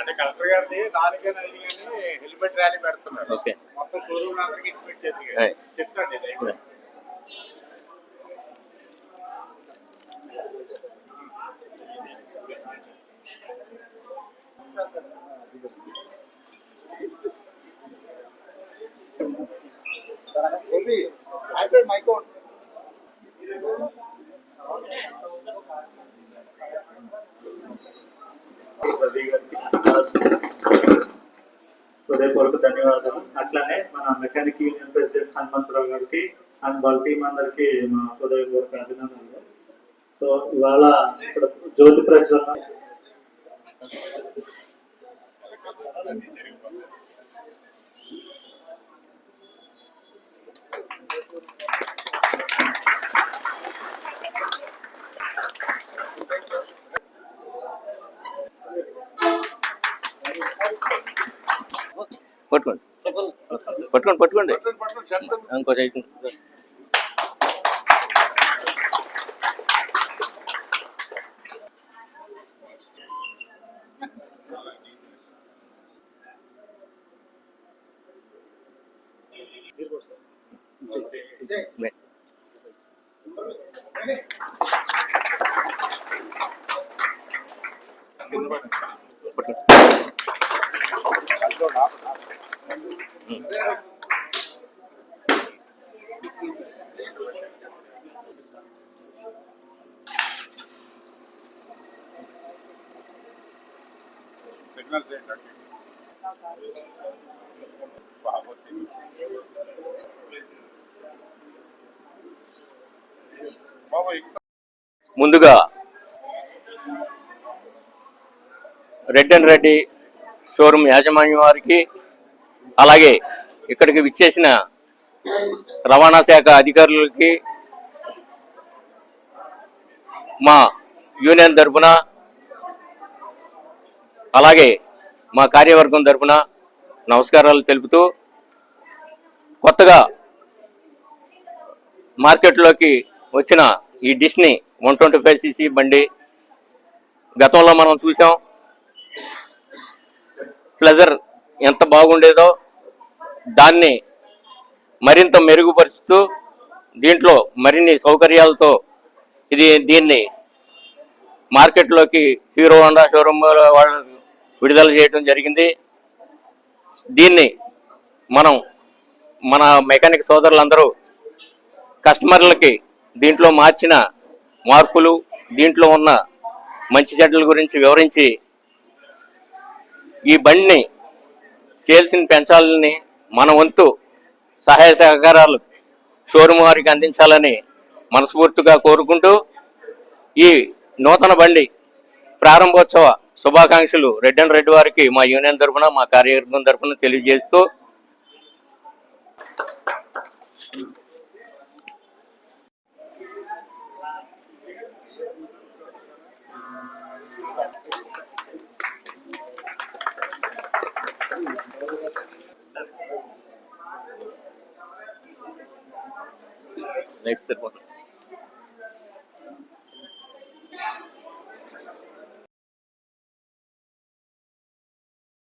అంటే కలెక్టర్ గారిది నాలుగు కానీ ఐదు కానీ హెల్మెట్ ర్యాలీ పెడుతున్నారు ఓకే మొత్తం షోరూమ్ అందరికి ఇంటిమేట్ చేసి Right. చెప్తాండి ఇది అయిపోయింది. రవి హృదయపూర్వక ధన్యవాదాలు. అట్లానే మన మెకానిక్ యూనియన్ ప్రెసిడెంట్ హనుమంతరావు గారికి అండ్ వాళ్ళ టీం అందరికి మా హృదయపూర్వక అభినందనలు. సో ఇవాళ ఇక్కడ జ్యోతి ప్రజ్వలన పట్టుకోండి. పట్టుకోండి పట్టుకోండి. ఇంకో సైడ్ పట్టుకోండి చేయండి. బాబోత్. బాబు ఇక్కడ ముందుగా రెడ్ అండ్ రెడ్డి షోరూమ్ యాజమాన్యం వారికి అలాగే ఇక్కడికి విచ్చేసిన రవాణా శాఖ అధికారులకి మా యూనియన్ తరఫున అలాగే మా కార్యవర్గం తరఫున నమస్కారాలు తెలుపుతూ కొత్తగా మార్కెట్లోకి వచ్చిన ఈ డిష్ని వన్ ట్వంటీ ఫైవ్ సీసీ బండి గతంలో మనం చూసాం. ప్లెజర్ ఎంత బాగుండేదో దాన్ని మరింత మెరుగుపరుస్తూ దీంట్లో మరిన్ని సౌకర్యాలతో ఇది దీన్ని మార్కెట్లోకి హీరో హోండా షోరూమ్ వాళ్ళు విడుదల చేయడం జరిగింది. దీన్ని మనం మన మెకానిక్ సోదరులందరూ కస్టమర్లకి దీంట్లో మార్చిన మార్పులు దీంట్లో ఉన్న మంచి చెడ్డల గురించి వివరించి ఈ బండిని సేల్స్ని పెంచాలని మన వంతు సహాయ సహకారాలు షోరూమ్ వారికి అందించాలని మనస్ఫూర్తిగా కోరుకుంటూ ఈ నూతన బండి ప్రారంభోత్సవ శుభాకాంక్షలు రెడ్ అండ్ రెడ్ వారికి మా యూనియన్ తరఫున మా కార్యవర్గం తరఫున తెలియజేస్తూ next and what